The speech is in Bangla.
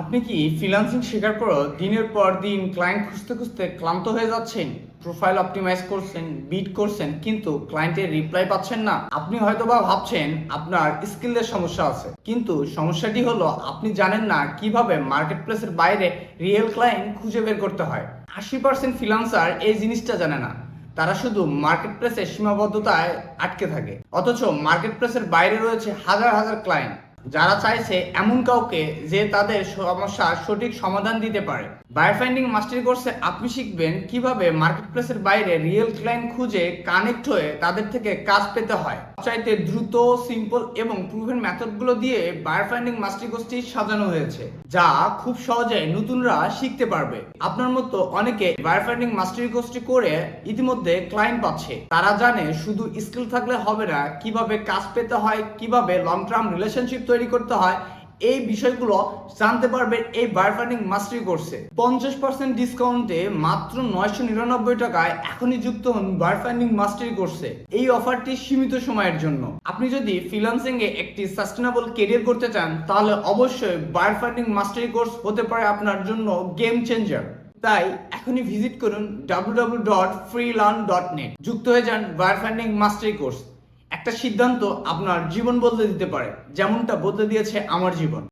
আপনি কি ফ্রিল্যান্সিং শেখার পর দিনের পর দিন ক্লায়েন্ট খুঁজতে খুঁজতে ক্লান্ত হয়ে যাচ্ছেন প্রোফাইল অপটিমাইজ করছেন বিট করছেন, কিন্তু ক্লায়েন্টের রিপ্লাই পাচ্ছেন না। আপনি হয়তো বা ভাবছেন আপনার স্কিলের সমস্যা আছে, কিন্তু সমস্যাটি হলো আপনি জানেন না কীভাবে মার্কেট প্লেসের বাইরে রিয়েল ক্লায়েন্ট খুঁজে বের করতে হয়। আশি পার্সেন্ট ফ্রিল্যান্সার এই জিনিসটা জানে না। তারা শুধু মার্কেট প্লেসের সীমাবদ্ধতায় আটকে থাকে। অথচ মার্কেট প্লেসের বাইরে রয়েছে হাজার হাজার ক্লায়েন্ট যারা চাইছে এমন কাউকে যে তাদের সমস্যার সঠিক সমাধান দিতে পারে। বায়ার ফাইন্ডিং মাস্টারি কোর্সে আপনি শিখবেন কীভাবে মার্কেট প্লেসের বাইরে রিয়েল ক্লায়েন্ট খুঁজে কানেক্ট হয়ে তাদের থেকে কাজ পেতে হয়। চাইতে দ্রুত সিম্পল এবং প্রুভেন মেথডগুলো দিয়ে বায়ার ফাইন্ডিং মাস্টারি কোর্সটি সাজানো হয়েছে, যা খুব সহজে নতুনরা শিখতে পারবে। আপনার মতো অনেকে বায়ার ফাইন্ডিং মাস্টারি কোর্সটি করে ইতিমধ্যে ক্লায়েন্ট পাচ্ছে। তারা জানে শুধু স্কিল থাকলে হবে না, কীভাবে কাজ পেতে হয়, কীভাবে লং টার্ম রিলেশনশিপ তৈরি করতে হয়, এই বিষয়গুলো জানতে পারবেন এই বায়ার ফাইন্ডিং মাস্টারি কোর্সে। পঞ্চাশ পার্সেন্ট ডিসকাউন্টে মাত্র নয়শো নিরানব্বই টাকায় এখনই যুক্ত হন বায়ার ফাইন্ডিং মাস্টারি কোর্সে। এই অফারটি সীমিত সময়ের জন্য। আপনি যদি ফ্রিল্যান্সিং এ একটি সাস্টেনেবল কেরিয়ার করতে চান, তাহলে অবশ্যই বায়ার ফাইন্ডিং মাস্টারি কোর্স হতে পারে আপনার জন্য গেম চেঞ্জার তাই এখনই ভিজিট করুন www.freelearn.net যুক্ত হয়ে যান বায়ার ফাইন্ডিং মাস্টারি কোর্স। একটা সিদ্ধান্ত আপনার জীবন বদলে দিতে পারে। যেমনটা বদলে দিয়েছে আমার জীবন।